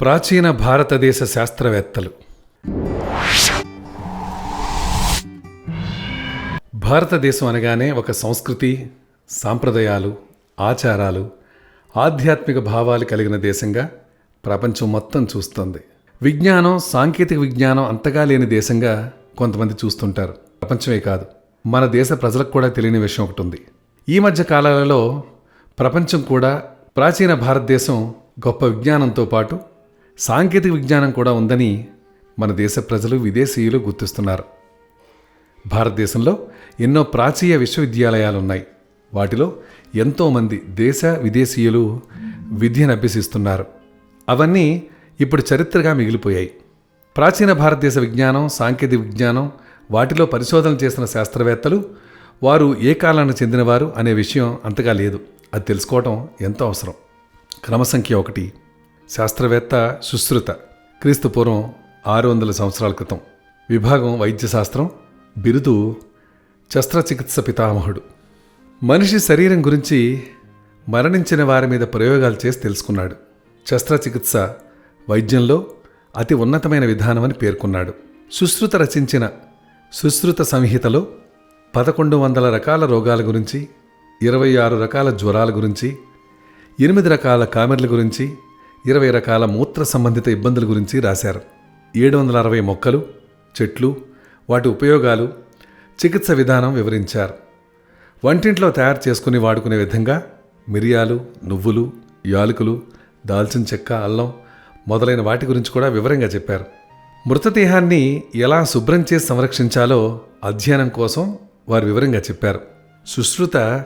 ప్రాచీన భారతదేశ శాస్త్రవేత్తలు. భారతదేశం అనగానే ఒక సంస్కృతి సాంప్రదాయాలు ఆచారాలు ఆధ్యాత్మిక భావాలు కలిగిన దేశంగా ప్రపంచం మొత్తం చూస్తుంది. విజ్ఞానం సాంకేతిక విజ్ఞానం అంతగా లేని దేశంగా కొంతమంది చూస్తుంటారు. ప్రపంచమే కాదు మన దేశ ప్రజలకు కూడా తెలియని విషయం ఒకటి ఉంది. ఈ మధ్య కాలాలలో ప్రపంచం కూడా ప్రాచీన భారతదేశం గొప్ప విజ్ఞానంతో పాటు సాంకేతిక విజ్ఞానం కూడా ఉందని మన దేశ ప్రజలు విదేశీయులు గుర్తిస్తున్నారు. భారతదేశంలో ఎన్నో ప్రాచీయ విశ్వవిద్యాలయాలు ఉన్నాయి వాటిలో ఎంతోమంది దేశ విదేశీయులు విద్యను అభ్యసిస్తున్నారు. అవన్నీ ఇప్పుడు చరిత్రగా మిగిలిపోయాయి. ప్రాచీన భారతదేశ విజ్ఞానం సాంకేతిక విజ్ఞానం వాటిలో పరిశోధన చేసిన శాస్త్రవేత్తలు వారు ఏ కాలానికి చెందినవారు అనే విషయం అంతగా లేదు. అది తెలుసుకోవటం ఎంతో అవసరం. క్రమసంఖ్య ఒకటి. శాస్త్రవేత్త సుశ్రుత. క్రీస్తు పూర్వం ఆరు వందల సంవత్సరాల క్రితం. విభాగం వైద్యశాస్త్రం. బిరుదు శస్త్రచికిత్స పితామహుడు. మనిషి శరీరం గురించి మరణించిన వారి మీద ప్రయోగాలు చేసి తెలుసుకున్నాడు. శస్త్రచికిత్స వైద్యంలో అతి ఉన్నతమైన విధానమని పేర్కొన్నాడు. సుశ్రుత రచించిన సుశ్రుత సంహితలో పదకొండు వందల రకాల రోగాల గురించి ఇరవై ఆరు రకాల జ్వరాల గురించి ఎనిమిది రకాల కామెర్ల గురించి ఇరవై రకాల మూత్ర సంబంధిత ఇబ్బందుల గురించి రాశారు. ఏడు వందల అరవై మొక్కలు చెట్లు వాటి ఉపయోగాలు చికిత్స విధానం వివరించారు. వంటింట్లో తయారు చేసుకుని వాడుకునే విధంగా మిరియాలు నువ్వులు యాలకులు దాల్చిన చెక్క అల్లం మొదలైన వాటి గురించి కూడా వివరంగా చెప్పారు. మృతదేహాన్ని ఎలా శుభ్రం చేసి సంరక్షించాలో అధ్యయనం కోసం వారు వివరంగా చెప్పారు. సుశ్రుత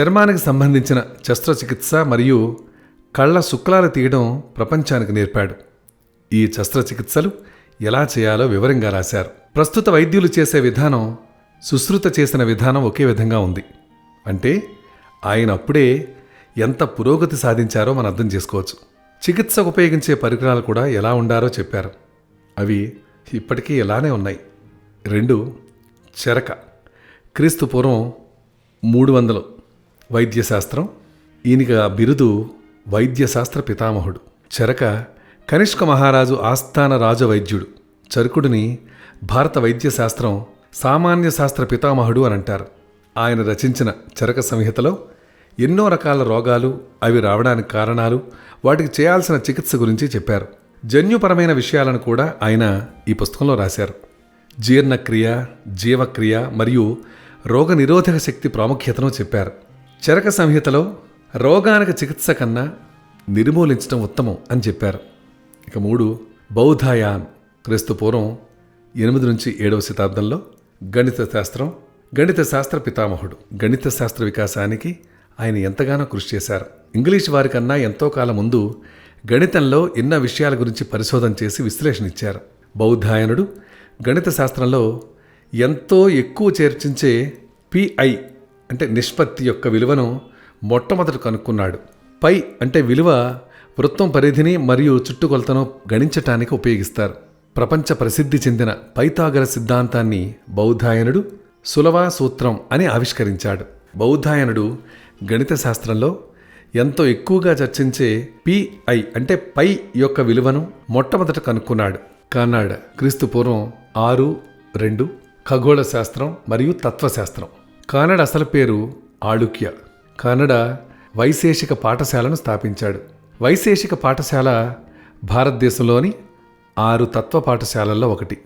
చర్మానికి సంబంధించిన శస్త్రచికిత్స మరియు కళ్ళ శుక్లాలు తీయడం ప్రపంచానికి నేర్పాడు. ఈ శస్త్రచికిత్సలు ఎలా చేయాలో వివరంగా రాశారు. ప్రస్తుత వైద్యులు చేసే విధానం సుశ్రుత చేసిన విధానం ఒకే విధంగా ఉంది. అంటే ఆయన అప్పుడే ఎంత పురోగతి సాధించారో మనం అర్థం చేసుకోవచ్చు. చికిత్సకు ఉపయోగించే పరికరాలు కూడా ఎలా ఉండారో చెప్పారు. అవి ఇప్పటికీ ఇలానే ఉన్నాయి. రెండు చెరక. క్రీస్తు పూర్వం మూడు వందలు వైద్యశాస్త్రం ఈయనగా బిరుదు వైద్యశాస్త్ర పితామహుడు. చెరక కనిష్క మహారాజు ఆస్థాన రాజవైద్యుడు. చరకుడిని భారత వైద్యశాస్త్రం సామాన్య శాస్త్ర పితామహుడు అని అంటారు. ఆయన రచించిన చరక సంహితలో ఎన్నో రకాల రోగాలు అవి రావడానికి కారణాలు వాటికి చేయాల్సిన చికిత్స గురించి చెప్పారు. జన్యుపరమైన విషయాలను కూడా ఆయన ఈ పుస్తకంలో రాశారు. జీర్ణక్రియ జీవక్రియ మరియు రోగ నిరోధక శక్తి ప్రాముఖ్యతను చెప్పారు. చరక సంహితలో రోగానికి చికిత్స కన్నా నిర్మూలించడం ఉత్తమం అని చెప్పారు. ఇక మూడు బౌధాయాన్ క్రీస్తు పూర్వం ఎనిమిది నుంచి ఏడవ శతాబ్దంలో గణిత శాస్త్రం గణిత శాస్త్ర పితామహుడు గణిత శాస్త్ర వికాసానికి ఆయన ఎంతగానో కృషి చేశారు. ఇంగ్లీష్ వారికన్నా ఎంతో కాలం ముందు గణితంలో ఎన్నో విషయాల గురించి పరిశోధన చేసి విశ్లేషణ ఇచ్చారు. బౌద్ధాయనుడు గణిత శాస్త్రంలో ఎంతో ఎక్కువ చేర్చించే పిఐ అంటే నిష్పత్తి యొక్క విలువను మొట్టమొదట కనుక్కున్నాడు. పై అంటే విలువ వృత్తం పరిధిని మరియు చుట్టుకొలతను గణించటానికి ఉపయోగిస్తారు. ప్రపంచ ప్రసిద్ధి చెందిన పైతాగర సిద్ధాంతాన్ని బౌద్ధాయనుడు సులవా సూత్రం అని ఆవిష్కరించాడు. బౌద్ధాయనుడు గణిత శాస్త్రంలో ఎంతో ఎక్కువగా చర్చించే పిఐ అంటే పై యొక్క విలువను మొట్టమొదట కనుక్కున్నాడు. కానాడ క్రీస్తు పూర్వం ఆరు రెండు ఖగోళ శాస్త్రం మరియు తత్వశాస్త్రం. కానడ అసలు పేరు ఆళుక్య. కన్నడ వైశేషిక పాఠశాలను స్థాపించాడు. వైశేషిక పాఠశాల భారతదేశంలోని ఆరు తత్వ పాఠశాలల్లో ఒకటి.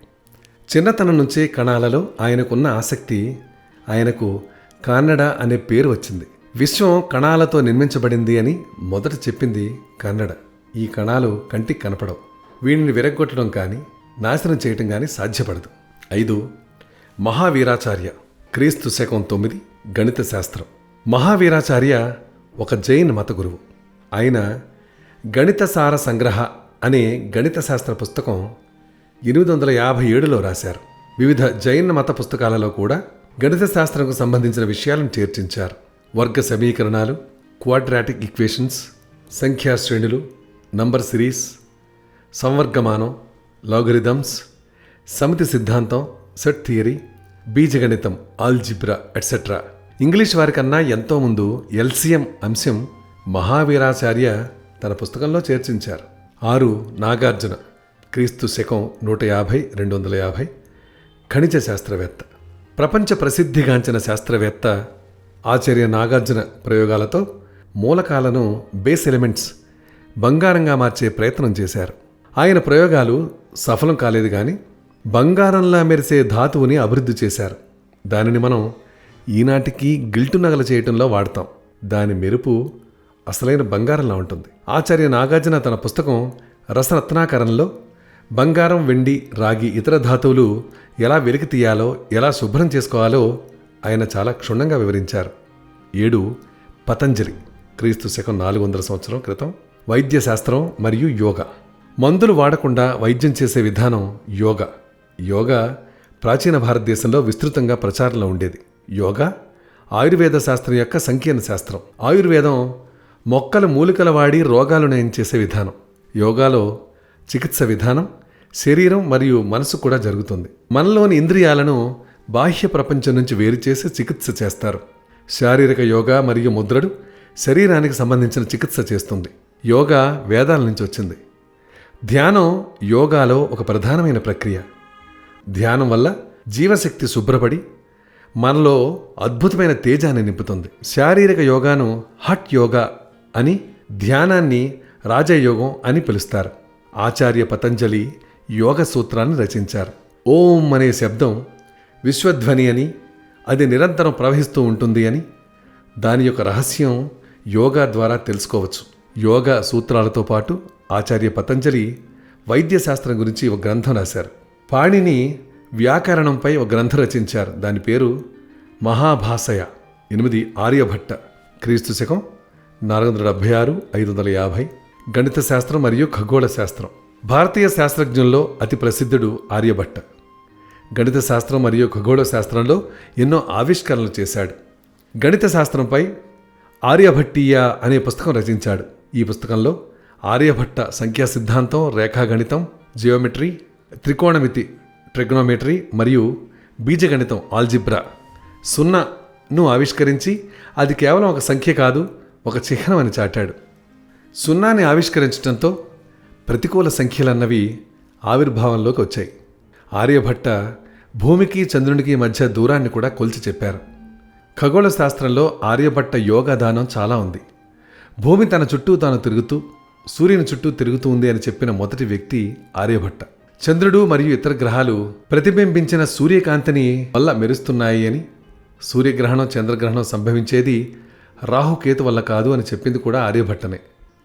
చిన్నతనం నుంచే కణాలలో ఆయనకున్న ఆసక్తి ఆయనకు కన్నడ అనే పేరు వచ్చింది. విశ్వం కణాలతో నిర్మించబడింది అని మొదట చెప్పింది కన్నడ. ఈ కణాలు కంటికి కనపడవు. వీటిని విరగొట్టడం కానీ నాశనం చేయటం కానీ సాధ్యపడదు. ఐదు. మహావీరాచార్య. క్రీస్తు శకం తొమ్మిది. గణిత శాస్త్రం. మహావీరాచార్య ఒక జైన్ మత గురువు. ఆయన గణిత సార సంగ్రహ అనే గణిత శాస్త్ర పుస్తకం ఎనిమిది వందల యాభై ఏడులో రాశారు. వివిధ జైన మత పుస్తకాలలో కూడా గణిత శాస్త్రంకు సంబంధించిన విషయాలను చేర్చించారు. వర్గ సమీకరణాలు క్వాడ్రాటిక్ ఈక్వేషన్స్ సంఖ్యా శ్రేణులు నంబర్ సిరీస్ సంవర్గమానం లాగరిథమ్స్ సమితి సిద్ధాంతం సెట్ థియరీ బీజగణితం ఆల్జిబ్రా ఎట్సెట్రా ఇంగ్లీష్ వారికన్నా ఎంతో ముందు ఎల్సిఎం అంశం మహావీరాచార్య తన పుస్తకంలో చేర్చించారు. ఆరు నాగార్జున క్రీస్తు శకం నూట యాభై రెండు వందల యాభై. ఖనిజ శాస్త్రవేత్త. ప్రపంచ ప్రసిద్ధిగాంచిన శాస్త్రవేత్త ఆచార్య నాగార్జున ప్రయోగాలతో మూలకాలను బేస్ ఎలిమెంట్స్ బంగారంగా మార్చే ప్రయత్నం చేశారు. ఆయన ప్రయోగాలు సఫలం కాలేదు కానీ బంగారంలా మెరిసే ధాతువుని అభివృద్ధి చేశారు. దానిని మనం ఈనాటికి గిల్టు నగలు చేయటంలో వాడతాం. దాని మెరుపు అసలైన బంగారంలా ఉంటుంది. ఆచార్య నాగార్జున తన పుస్తకం రసరత్నాకరంలో బంగారం వెండి రాగి ఇతర ధాతువులు ఎలా వెలికి తీయాలో ఎలా శుభ్రం చేసుకోవాలో ఆయన చాలా క్షుణ్ణంగా వివరించారు. ఏడు పతంజలి క్రీస్తు శకం నాలుగు వందల సంవత్సరం క్రితం వైద్య శాస్త్రం మరియు యోగా. మందులు వాడకుండా వైద్యం చేసే విధానం యోగా. యోగా ప్రాచీన భారతదేశంలో విస్తృతంగా ప్రచారంలో ఉండేది. యోగా ఆయుర్వేద శాస్త్రం యొక్క సంకీర్ణ శాస్త్రం. ఆయుర్వేదం మొక్కల మూలికల వాడి రోగాలు నయం చేసే విధానం. యోగాలో చికిత్స విధానం శరీరం మరియు మనసు కూడా జరుగుతుంది. మనలోని ఇంద్రియాలను బాహ్య ప్రపంచం నుంచి వేరు చేసి చికిత్స చేస్తారు. శారీరక యోగా మరియు ముద్రడు శరీరానికి సంబంధించిన చికిత్స చేస్తుంది. యోగా వేదాల నుంచి వచ్చింది. ధ్యానం యోగాలో ఒక ప్రధానమైన ప్రక్రియ. ధ్యానం వల్ల జీవశక్తి శుభ్రపడి మనలో అద్భుతమైన తేజాన్ని నింపుతుంది. శారీరక యోగాను హట్ యోగా అని ధ్యానాన్ని రాజయోగం అని పిలుస్తారు. ఆచార్య పతంజలి యోగ సూత్రాన్ని రచించారు. ఓం అనే శబ్దం విశ్వధ్వని అని అది నిరంతరం ప్రవహిస్తూ ఉంటుంది అని దాని యొక్క రహస్యం యోగా ద్వారా తెలుసుకోవచ్చు. యోగా సూత్రాలతో పాటు ఆచార్య పతంజలి వైద్య శాస్త్రం గురించి ఒక గ్రంథం రాశారు. పాణిని వ్యాకరణంపై ఒక గ్రంథం రచించారు. దాని పేరు మహాభాషయ ఎనిమిది ఆర్యభట్ట. క్రీస్తు శకం నాలుగు వందల డెబ్భై ఆరు ఐదు వందల యాభై. గణిత శాస్త్రం మరియు ఖగోళ శాస్త్రం. భారతీయ శాస్త్రజ్ఞుల్లో అతి ప్రసిద్ధుడు ఆర్యభట్ట. గణిత శాస్త్రం మరియు ఖగోళ శాస్త్రంలో ఎన్నో ఆవిష్కరణలు చేశాడు. గణిత శాస్త్రంపై ఆర్యభట్టీయ అనే పుస్తకం రచించాడు. ఈ పుస్తకంలో ఆర్యభట్ట సంఖ్యా సిద్ధాంతం రేఖాగణితం జియోమెట్రీ త్రికోణమితి ట్రిగ్నోమెట్రీ మరియు బీజగణితం ఆల్జిబ్రా. సున్నాను ఆవిష్కరించి అది కేవలం ఒక సంఖ్య కాదు ఒక చిహ్నం అని చాటాడు. సున్నాని ఆవిష్కరించడంతో ప్రతికూల సంఖ్యలన్నవి ఆవిర్భావంలోకి వచ్చాయి. ఆర్యభట్ట భూమికి చంద్రునికి మధ్య దూరాన్ని కూడా కొలిచి చెప్పారు. ఖగోళ శాస్త్రంలో ఆర్యభట్ట యోగాదానం చాలా ఉంది. భూమి తన చుట్టూ తాను తిరుగుతూ సూర్యుని చుట్టూ తిరుగుతూ ఉంది అని చెప్పిన మొదటి వ్యక్తి ఆర్యభట్ట. చంద్రుడు మరియు ఇతర గ్రహాలు ప్రతిబింబించిన సూర్యకాంతిని వల్ల మెరుస్తున్నాయి అని సూర్యగ్రహణం చంద్రగ్రహణం సంభవించేది రాహుకేతు వల్ల కాదు అని చెప్పింది కూడా ఆర్యభట్టనే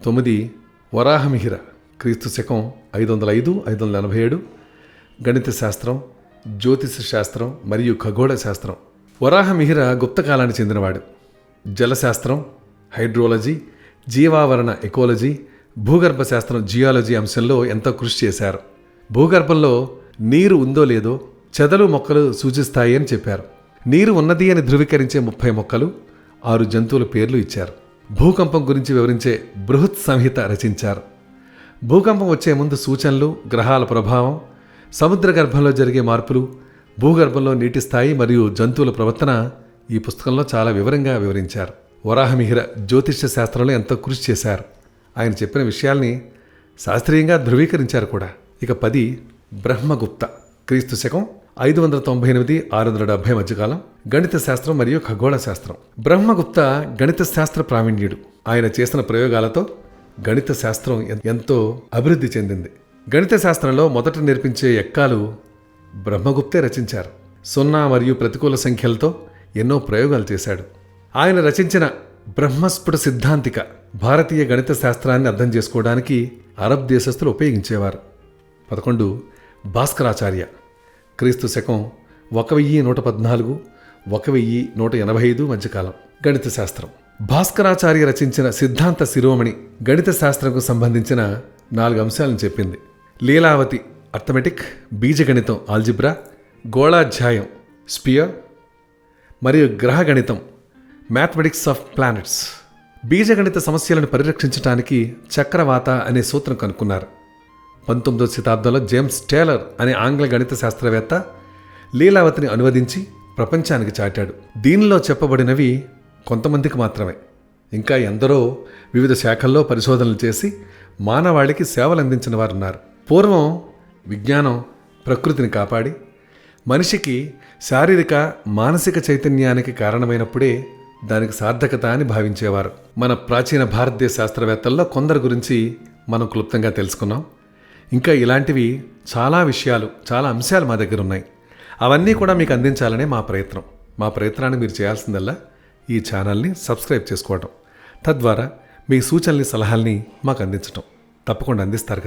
తొమ్మిది వరాహమిహిర క్రీస్తు శకం ఐదు వందల ఐదు ఐదు వందల ఎనభై ఏడు గణిత శాస్త్రం జ్యోతిష శాస్త్రం మరియు ఖగోళ శాస్త్రం. వరాహమిహిర గుప్తకాలానికి చెందినవాడు. జలశాస్త్రం హైడ్రోలజీ జీవావరణ ఎకోలజీ భూగర్భ శాస్త్రం జియాలజీ అంశంలో ఎంతో కృషి చేశారు. భూగర్భంలో నీరు ఉందో లేదో చెదలు మొక్కలు సూచిస్తాయి అని చెప్పారు. నీరు ఉన్నది అని ధృవీకరించే ముప్పై మొక్కలు ఆరు జంతువుల పేర్లు ఇచ్చారు. భూకంపం గురించి వివరించే బృహత్ సంహిత రచించారు. భూకంపం వచ్చే ముందు సూచనలు గ్రహాల ప్రభావం సముద్ర గర్భంలో జరిగే మార్పులు భూగర్భంలో నీటి స్థాయి మరియు జంతువుల ప్రవర్తన ఈ పుస్తకంలో చాలా వివరంగా వివరించారు. వరాహమిహిర జ్యోతిష్య శాస్త్రంలో ఎంతో కృషి చేశారు. ఆయన చెప్పిన విషయాల్ని శాస్త్రీయంగా ధృవీకరించారు కూడా. ఇక పది బ్రహ్మగుప్త క్రీస్తు శకం ఐదు వందల తొంభై ఎనిమిది ఆరు వందల డెబ్బై మధ్యకాలం గణిత శాస్త్రం మరియు ఖగోళ శాస్త్రం. బ్రహ్మగుప్త గణిత శాస్త్ర ప్రావీణ్యుడు. ఆయన చేసిన ప్రయోగాలతో గణిత శాస్త్రం ఎంతో అభివృద్ధి చెందింది. గణిత శాస్త్రంలో మొదట నేర్పించే ఎక్కాలు బ్రహ్మగుప్తే రచించారు. సున్నా మరియు ప్రతికూల సంఖ్యలతో ఎన్నో ప్రయోగాలు చేశాడు. ఆయన రచించిన బ్రహ్మస్ఫుట సిద్ధాంతిక భారతీయ గణిత శాస్త్రాన్ని అర్థం చేసుకోవడానికి అరబ్ దేశస్థులు ఉపయోగించేవారు. పదకొండు భాస్కరాచార్య. క్రీస్తు శకం ఒక వెయ్యి నూట పద్నాలుగు ఒక వెయ్యి నూట ఎనభై ఐదు మధ్యకాలం. గణిత శాస్త్రం. భాస్కరాచార్య రచించిన సిద్ధాంత శిరోమణి గణిత శాస్త్రంకు సంబంధించిన నాలుగు అంశాలను చెప్పింది. లీలావతి అర్థమెటిక్ బీజగణితం ఆల్జిబ్రా గోళాధ్యాయం స్పియర్ మరియు గ్రహగణితం మ్యాథమెటిక్స్ ఆఫ్ ప్లానెట్స్. బీజగణిత సమస్యలను పరిరక్షించడానికి చక్రవాత అనే సూత్రం కనుక్కున్నారు. పంతొమ్మిదవ శతాబ్దంలో జేమ్స్ టేలర్ అనే ఆంగ్ల గణిత శాస్త్రవేత్త లీలావతిని అనువదించి ప్రపంచానికి చాటాడు. దీనిలో చెప్పబడినవి కొంతమందికి మాత్రమే. ఇంకా ఎందరో వివిధ శాఖల్లో పరిశోధనలు చేసి మానవాళికి సేవలు అందించిన వారు ఉన్నారు పూర్వం విజ్ఞానం ప్రకృతిని కాపాడి మనిషికి శారీరక మానసిక చైతన్యానికి కారణమైనప్పుడే దానికి సార్థకత అని భావించేవారు. మన ప్రాచీన భారతదేశ శాస్త్రవేత్తల్లో కొందరి గురించి మనం క్లుప్తంగా తెలుసుకున్నాం. ఇంకా ఇలాంటివి చాలా విషయాలు చాలా అంశాలు మా దగ్గర ఉన్నాయి. అవన్నీ కూడా మీకు అందించాలనే మా ప్రయత్నం. మా ప్రయత్నాన్ని మీరు చేయాల్సిందల్లా ఈ ఛానల్ని సబ్స్క్రైబ్ చేసుకోవటం. తద్వారా మీ సూచనల్ని సలహాల్ని మాకు అందించటం. తప్పకుండా అందిస్తారు కదా.